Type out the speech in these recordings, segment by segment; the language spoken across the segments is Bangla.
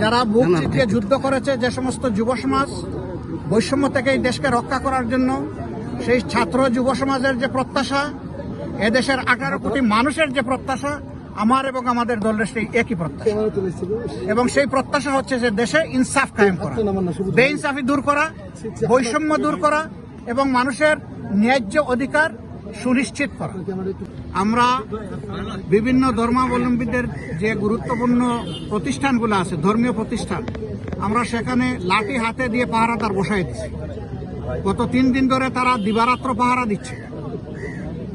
যারা বুক চিতিয়ে যুদ্ধ করেছে যে সমস্ত যুব সমাজ, বৈষম্য থেকে এই দেশকে রক্ষা করার জন্য, সেই ছাত্র যুব সমাজের যে প্রত্যাশা, এদেশের আঠারো কোটি মানুষের যে প্রত্যাশা, আমার এবং আমাদের দলের সেই একই প্রত্যাশা। এবং সেই প্রত্যাশা হচ্ছে যে দেশে ইনসাফ কায়েম করা, বেইনসাফি দূর করা, বৈষম্য দূর করা এবং মানুষের ন্যায্য অধিকার সুনিশ্চিত করা। আমরা বিভিন্ন ধর্মাবলম্বীদের যে গুরুত্বপূর্ণ প্রতিষ্ঠানগুলো আছে, ধর্মীয় প্রতিষ্ঠান, আমরা সেখানে লাঠি হাতে দিয়ে পাহারাদার বসাই দিচ্ছি গত তিন দিন ধরে তারা দিবারাত্র পাহারা দিচ্ছে।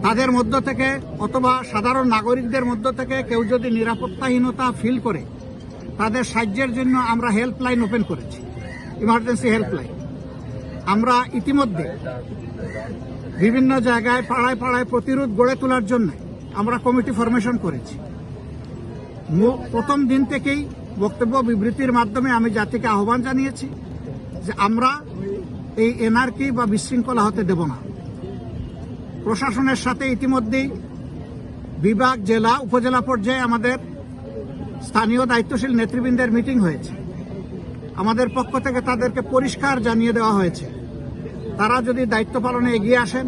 তাদের মধ্য থেকে অথবা সাধারণ নাগরিকদের মধ্য থেকে কেউ যদি নিরাপত্তাহীনতা ফিল করে, তাদের সাহায্যের জন্য আমরা হেল্পলাইন ওপেন করেছি ইমার্জেন্সি হেল্পলাইন আমরা ইতিমধ্যে বিভিন্ন জায়গায় পাড়ায় পাড়ায় প্রতিরোধ গড়ে তোলার জন্য আমরা কমিটি ফরমেশন করেছি। প্রথম দিন থেকেই বক্তব্য বিবৃতির মাধ্যমে আমি জাতিকে আহ্বান জানিয়েছি যে আমরা এই এনআরকি বা বিশৃঙ্খলা হতে দেব না। প্রশাসনের সাথে ইতিমধ্যেই বিভাগ, জেলা, উপজেলা পর্যায়ে আমাদের স্থানীয় দায়িত্বশীল নেতৃবৃন্দের মিটিং হয়েছে। আমাদের পক্ষ থেকে তাদেরকে পরিষ্কার জানিয়ে দেওয়া হয়েছে। তারা যদি দায়িত্ব পালনে এগিয়ে আসেন,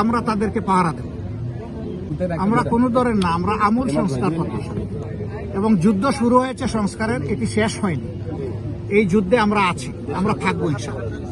আমরা তাদেরকে পাহারা দেব। আমরা কোনো ধরেন না, আমরা আমূল সংস্কার প্রত্যাশা এবং যুদ্ধ শুরু হয়েছে সংস্কারের, এটি শেষ হয়নি। এই যুদ্ধে আমরা আছি, আমরা থাকব ইনশাআল্লাহ।